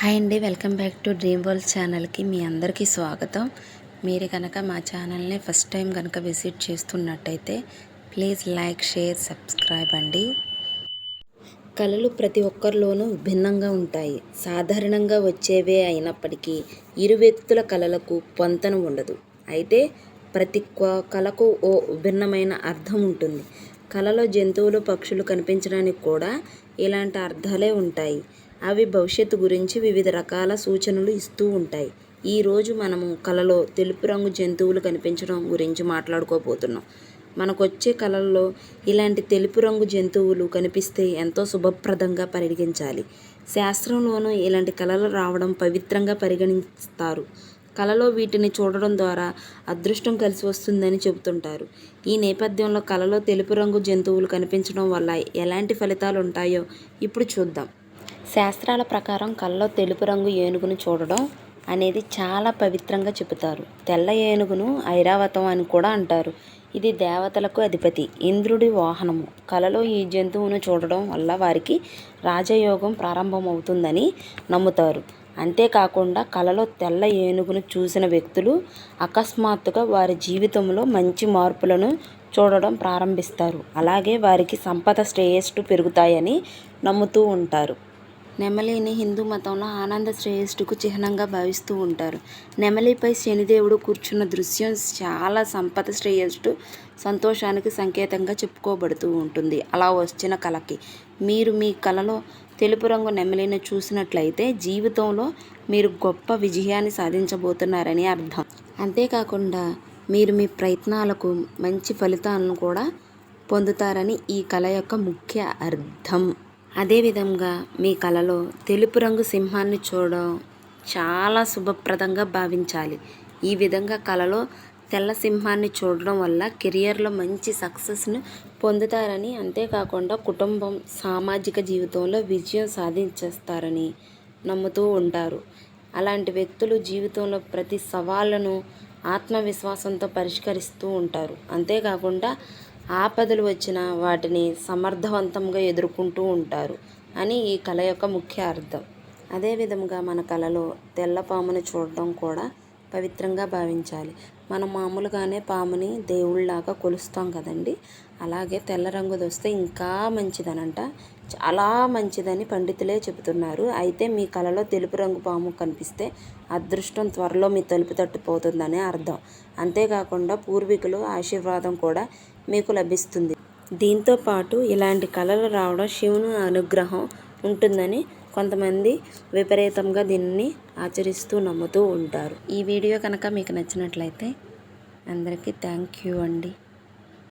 Hi అండి welcome back to dream world ఛానల్కి మీ అందరికీ స్వాగతం. మీరు కనుక మా ఛానల్ని ఫస్ట్ టైం కనుక విజిట్ చేస్తున్నట్టయితే ప్లీజ్ లైక్ షేర్ సబ్స్క్రైబ్ అండి. కళలు ప్రతి ఒక్కరిలోనూ భిన్నంగా ఉంటాయి. సాధారణంగా వచ్చేవే అయినప్పటికీ ఇరు వ్యక్తుల కళలకు పొంతన ఉండదు. అయితే ప్రతి కళకు ఓ భిన్నమైన అర్థం ఉంటుంది. కళలో జంతువులు పక్షులు కనిపించడానికి కూడా ఇలాంటి అర్థాలే ఉంటాయి. అవి భవిష్యత్తు గురించి వివిధ రకాల సూచనలు ఇస్తూ ఉంటాయి. ఈరోజు మనము కళలో తెలుపు రంగు జంతువులు కనిపించడం గురించి మాట్లాడుకోబోతున్నాం. మనకొచ్చే కళల్లో ఇలాంటి తెలుపు రంగు జంతువులు కనిపిస్తే ఎంతో శుభప్రదంగా పరిగణించాలి. శాస్త్రంలోనూ ఇలాంటి కళలు రావడం పవిత్రంగా పరిగణిస్తారు. కళలో వీటిని చూడడం ద్వారా అదృష్టం కలిసి వస్తుందని చెబుతుంటారు. ఈ నేపథ్యంలో కళలో తెలుపు రంగు జంతువులు కనిపించడం వల్ల ఎలాంటి ఫలితాలు ఉంటాయో ఇప్పుడు చూద్దాం. శాస్త్రాల ప్రకారం కళ్ళలో తెలుపు రంగు ఏనుగును చూడడం అనేది చాలా పవిత్రంగా చెబుతారు. తెల్ల ఏనుగును ఐరావతం అని కూడా అంటారు. ఇది దేవతలకు అధిపతి ఇంద్రుడి వాహనము. కలలో ఈ జంతువును చూడడం వల్ల వారికి రాజయోగం ప్రారంభమవుతుందని నమ్ముతారు. అంతేకాకుండా కలలో తెల్ల ఏనుగును చూసిన వ్యక్తులు అకస్మాత్తుగా వారి జీవితంలో మంచి మార్పులను చూడడం ప్రారంభిస్తారు. అలాగే వారికి సంపద శ్రేయస్సు పెరుగుతాయని నమ్ముతూ ఉంటారు. నెమలిని హిందూ మతంలో ఆనంద శ్రేయస్సుకు చిహ్నంగా భావిస్తూ ఉంటారు. నెమలిపై శనిదేవుడు కూర్చున్న దృశ్యం చాలా సంపద శ్రేయస్సు సంతోషానికి సంకేతంగా చెప్పుకోబడుతూ ఉంటుంది. అలా వచ్చిన కళకి మీరు మీ కళలో తెలుపు రంగు నెమలిని చూసినట్లయితే జీవితంలో మీరు గొప్ప విజయాన్ని సాధించబోతున్నారని అర్థం. అంతేకాకుండా మీరు మీ ప్రయత్నాలకు మంచి ఫలితాలను కూడా పొందుతారని ఈ కళ యొక్క ముఖ్య అర్థం. అదేవిధంగా మీ కలలో తెలుపు రంగు సింహాన్ని చూడడం చాలా శుభప్రదంగా భావించాలి. ఈ విధంగా కళలో తెల్ల సింహాన్ని చూడడం వల్ల కెరియర్లో మంచి సక్సెస్ను పొందుతారని అంతేకాకుండా కుటుంబం సామాజిక జీవితంలో విజయం సాధించేస్తారని నమ్ముతూ ఉంటారు. అలాంటి వ్యక్తులు జీవితంలో ప్రతి సవాళ్ళను ఆత్మవిశ్వాసంతో పరిష్కరిస్తూ ఉంటారు. అంతేకాకుండా ఆపదలు వచ్చిన వాటిని సమర్థవంతంగా ఎదుర్కొంటూ ఉంటారు అని ఈ కళ యొక్క ముఖ్య అర్థం. అదేవిధంగా మన కళలో తెల్లపామును చూడడం కూడా పవిత్రంగా భావించాలి. మనం మామూలుగానే పాముని దేవుళ్ళలాగా కొలుస్తాం కదండి. అలాగే తెల్ల రంగుది వస్తే ఇంకా మంచిదనంట. చాలా మంచిదని పండితులే చెబుతున్నారు. అయితే మీ కళలో తెలుపు రంగు పాము కనిపిస్తే అదృష్టం త్వరలో మీ తలుపు తట్టుపోతుందనే అర్థం. అంతేకాకుండా పూర్వీకులు ఆశీర్వాదం కూడా మీకు లభిస్తుంది. దీంతో పాటు ఇలాంటి కళలు రావడం శివుని అనుగ్రహం ఉంటుందని కొంతమంది విపరీతంగా దీన్ని ఆచరిస్తూ నమ్ముతూ ఉంటారు. ఈ వీడియో కనుక మీకు నచ్చినట్లయితే అందరికీ థ్యాంక్ యూ అండి.